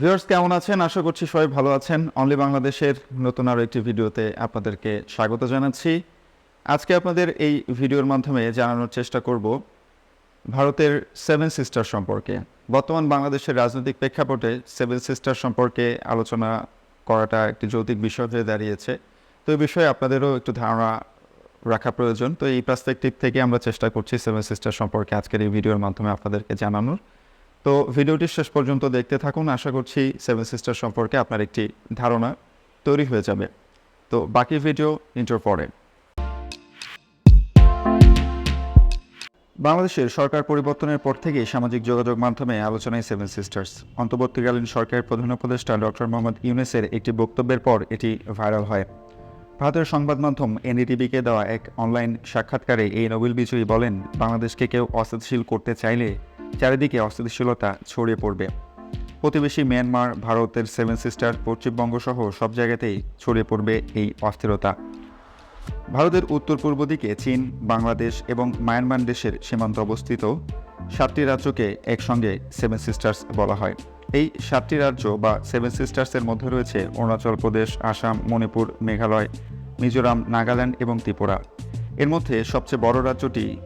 Viewers কেমন আছেন? আশা করছি সবাই ভালো আছেন। অনলি বাংলাদেশের নতুন আরও একটি ভিডিওতে আপনাদেরকে স্বাগত জানাচ্ছি। আজকে আপনাদের এই ভিডিওর মাধ্যমে জানানোর চেষ্টা করব ভারতের সেভেন সিস্টার সম্পর্কে। বর্তমান বাংলাদেশের রাজনৈতিক প্রেক্ষাপটে সেভেন সিস্টার সম্পর্কে আলোচনা করাটা একটি যৌতিক বিষয় হয়ে দাঁড়িয়েছে। তো এই বিষয়ে আপনাদেরও একটু ধারণা রাখা প্রয়োজন। তো এই পার্সপেক্টিভ থেকে আমরা চেষ্টা করছি সেভেন সিস্টার সম্পর্কে আজকের এই ভিডিওর মাধ্যমে আপনাদেরকে জানানোর। তো ভিডিওটি শেষ পর্যন্ত দেখতে থাকুন। আশা করছি সেভেন সিস্টার সম্পর্কে আপনার একটি ধারণা তৈরি হয়ে যাবে। তো বাকি ভিডিও ইন্টার পরে। বাংলাদেশের সরকার পরিবর্তনের পর থেকেই সামাজিক যোগাযোগ মাধ্যমে আলোচনায় সেভেন সিস্টার্স অন্তর্বর্তীকালীন সরকারের প্রধান উপদেষ্টা ডক্টর মোহাম্মদ ইউনেসের একটি বক্তব্যের পর এটি ভাইরাল হয়। ভারতের সংবাদ মাধ্যম এনডিটিভিকে দেওয়া এক অনলাইন সাক্ষাৎকারে এই নোবেল বিজয়ী বলেন, বাংলাদেশকে কেউ অস্থিতিশীল করতে চাইলে চারিদিকে অস্থিতিশীলতা ছড়িয়ে পড়বে। প্রতিবেশী মিয়ানমার, ভারতের সেভেন সিস্টার পশ্চিমবঙ্গ সহ সব জায়গাতেই ছড়িয়ে পড়বে এই অস্থিরতা। ভারতের উত্তর পূর্ব দিকে চীন, বাংলাদেশ এবং মায়ানমার দেশের সীমান্ত অবস্থিত সাতটি রাজ্যকে একসঙ্গে সেভেন সিস্টার্স বলা হয়। এই সাতটি রাজ্য বা সেভেন সিস্টার্সের মধ্যে রয়েছে অরুণাচল প্রদেশ, আসাম, মণিপুর, মেঘালয়, মিজোরাম, নাগাল্যান্ড এবং ত্রিপুরা। এর মধ্যে সবচেয়ে বড় রাজ্যটি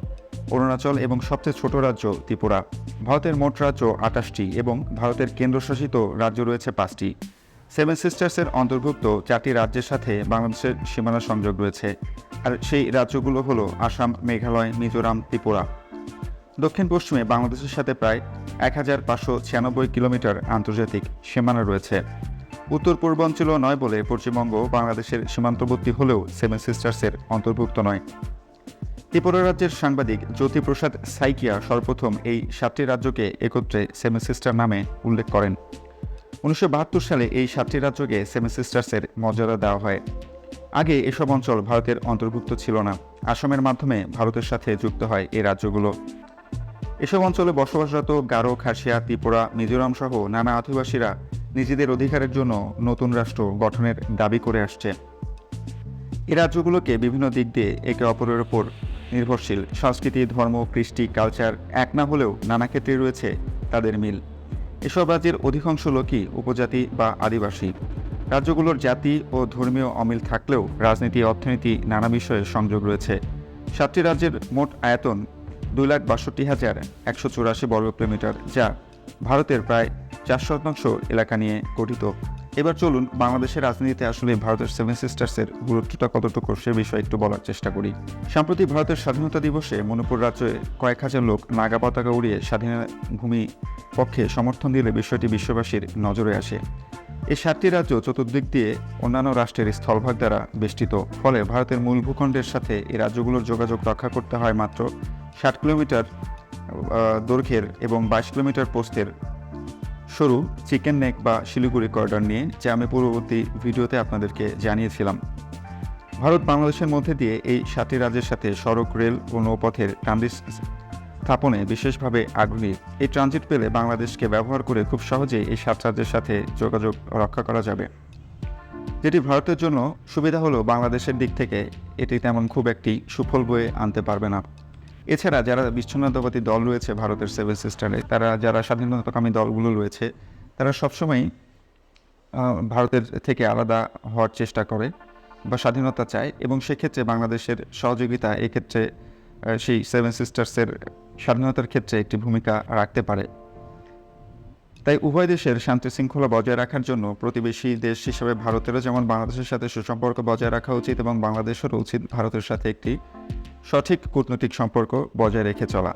অরুণাচল এবং সবচেয়ে ছোট রাজ্য ত্রিপুরা। ভারতের মোট রাজ্য আটাশটি এবং ভারতের কেন্দ্রশাসিত রাজ্য রয়েছে পাঁচটি। সেভেন সিস্টার্সের অন্তর্ভুক্ত চারটি রাজ্যের সাথে বাংলাদেশের সীমানা সংযোগ রয়েছে। আর সেই রাজ্যগুলো হলো আসাম, মেঘালয়, মিজোরাম, ত্রিপুরা। দক্ষিণ পশ্চিমে বাংলাদেশের সাথে প্রায় এক হাজার পাঁচশো ছিয়ানব্বই কিলোমিটার আন্তর্জাতিক সীমানা রয়েছে। উত্তর পূর্বাঞ্চল নয় বলে পশ্চিমবঙ্গ বাংলাদেশের সীমান্তবর্তী হলেও সেভেন সিস্টার্সের অন্তর্ভুক্ত নয়। ত্রিপুরা রাজ্যের সাংবাদিক জ্যোতিপ্রসাদ সাইকিয়া সর্বপ্রথম এই সাতটি রাজ্যকে একত্রে সেভেন সিস্টার নামে উল্লেখ করেন। উনিশশো বাহাত্তর সালে এই সাতটি রাজ্যকে সেভেন সিস্টার্সের মর্যাদা দেওয়া হয়। আগে এসব অঞ্চল ভারতের অন্তর্ভুক্ত ছিল না। আসামের মাধ্যমে ভারতের সাথে যুক্ত হয় এই রাজ্যগুলো। এসব অঞ্চলে বসবাসরত গারো, খাসিয়া, ত্রিপুরা, মিজোরাম সহ নানা আদিবাসীরা নিজেদের অধিকারের জন্য নতুন রাষ্ট্র গঠনের দাবি করে আসছে। এই রাজ্যগুলোকে বিভিন্ন দিক দিয়ে একে অপরের ওপর নির্ভরশীল। সংস্কৃতি, ধর্ম, কৃষ্টি কালচার এক না হলেও নানা ক্ষেত্রে রয়েছে তাদের মিল। এসব রাজ্যের অধিকাংশ লোকই উপজাতি বা আদিবাসী। রাজ্যগুলোর জাতি ও ধর্মীয় অমিল থাকলেও রাজনীতি, অর্থনীতি নানা বিষয়ে সংযোগ রয়েছে। সাতটি রাজ্যের মোট আয়তন দুই লাখ বাষট্টি হাজার একশো চুরাশি বর্গ কিলোমিটার যা ভারতের প্রায় চার শতাংশ এলাকা নিয়ে গঠিত। এবার চলুন বাংলাদেশের রাজনীতিতে আসলে ভারতের সেভেন সিস্টার্সের গুরুত্বটা কতটুকু সে বিষয়ে একটু বলার চেষ্টা করি। সম্প্রতি ভারতের স্বাধীনতা দিবসে মণিপুর রাজ্যে কয়েক হাজার লোক নাগা পতাকা উড়িয়ে স্বাধীন ভূমি পক্ষে সমর্থন দিলে বিষয়টি বিশ্ববাসীর নজরে আসে। এই সাতটি রাজ্য চতুর্দিক দিয়ে অন্যান্য রাষ্ট্রের স্থলভাগ দ্বারা বেষ্টিত। ফলে ভারতের মূল ভূখণ্ডের সাথে এই রাজ্যগুলোর যোগাযোগ রক্ষা করতে হয় মাত্র ষাট কিলোমিটার দৈর্ঘ্যের এবং বাইশ কিলোমিটার পোস্টের সরু চিকেন নেক বা শিলিগুড়ি করিডর নিয়ে, যা আমি পূর্ববর্তী ভিডিওতে আপনাদেরকে জানিয়েছিলাম। ভারত বাংলাদেশের মধ্যে দিয়ে এই সাতটি রাজ্যের সাথে সড়ক, রেল ও নৌপথের ট্রানজিট স্থাপনে বিশেষভাবে আগ্রহী। এই ট্রানজিট পেলে বাংলাদেশকে ব্যবহার করে খুব সহজেই এই সাত রাজ্যের সাথে যোগাযোগ রক্ষা করা যাবে। যেটি ভারতের জন্য সুবিধা হলো বাংলাদেশের দিক থেকে এটি তেমন খুব একটি সুফল বয়ে আনতে পারবে না। এছাড়া যারা বিচ্ছিন্নতাবাদী দল রয়েছে ভারতের সেভেন সিস্টারে তারা যারা স্বাধীনতাকামী দলগুলো রয়েছে, তারা সবসময়ই ভারতের থেকে আলাদা হওয়ার চেষ্টা করে বা স্বাধীনতা চায় এবং সেক্ষেত্রে বাংলাদেশের সহযোগিতা এক্ষেত্রে সেই সেভেন সিস্টার্সের স্বাধীনতার ক্ষেত্রে একটি ভূমিকা রাখতে পারে। তাই উভয় দেশের শান্তি শৃঙ্খলা বজায় রাখার জন্য প্রতিবেশী দেশ হিসেবে ভারতেরও যেমন বাংলাদেশের সাথে সুসম্পর্ক বজায় রাখা উচিত এবং বাংলাদেশেরও উচিত ভারতের সাথে একটি সঠিক কূটনৈতিক সম্পর্ক বজায় রেখে চলা।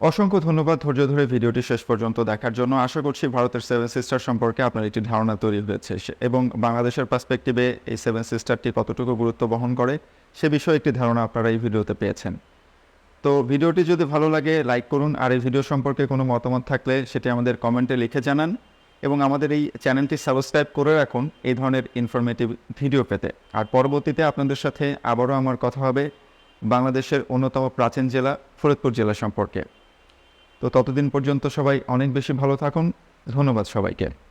অসংখ্য ধন্যবাদ ধৈর্য ধরে ভিডিওটি শেষ পর্যন্ত দেখার জন্য। আশা করছি ভারতের সেভেন সিস্টার সম্পর্কে আপনার একটি ধারণা তৈরি হয়েছে। এবং বাংলাদেশের পার্সপেক্টিভে এই সেভেন সিস্টারটি কতটুকু গুরুত্ব বহন করে, সে বিষয়ে একটি ধারণা আপনারা এই ভিডিওতে পেয়েছেন। তো ভিডিওটি যদি ভালো লাগে লাইক করুন। আর এই ভিডিও সম্পর্কে কোনো মতামত থাকলে সেটি আমাদের কমেন্টে লিখে জানান। এবং আমাদের এই চ্যানেলটি সাবস্ক্রাইব করে রাখুন এই ধরনের ইনফরমেটিভ ভিডিও পেতে। আর পরবর্তীতে আপনাদের সাথে আবারও আমার কথা হবে বাংলাদেশের অন্যতম প্রাচীন জেলা, ফরিদপুর জেলা সম্পর্কে। তো ততদিন পর্যন্ত সবাই অনেক বেশি ভালো থাকুন। ধন্যবাদ সবাইকে।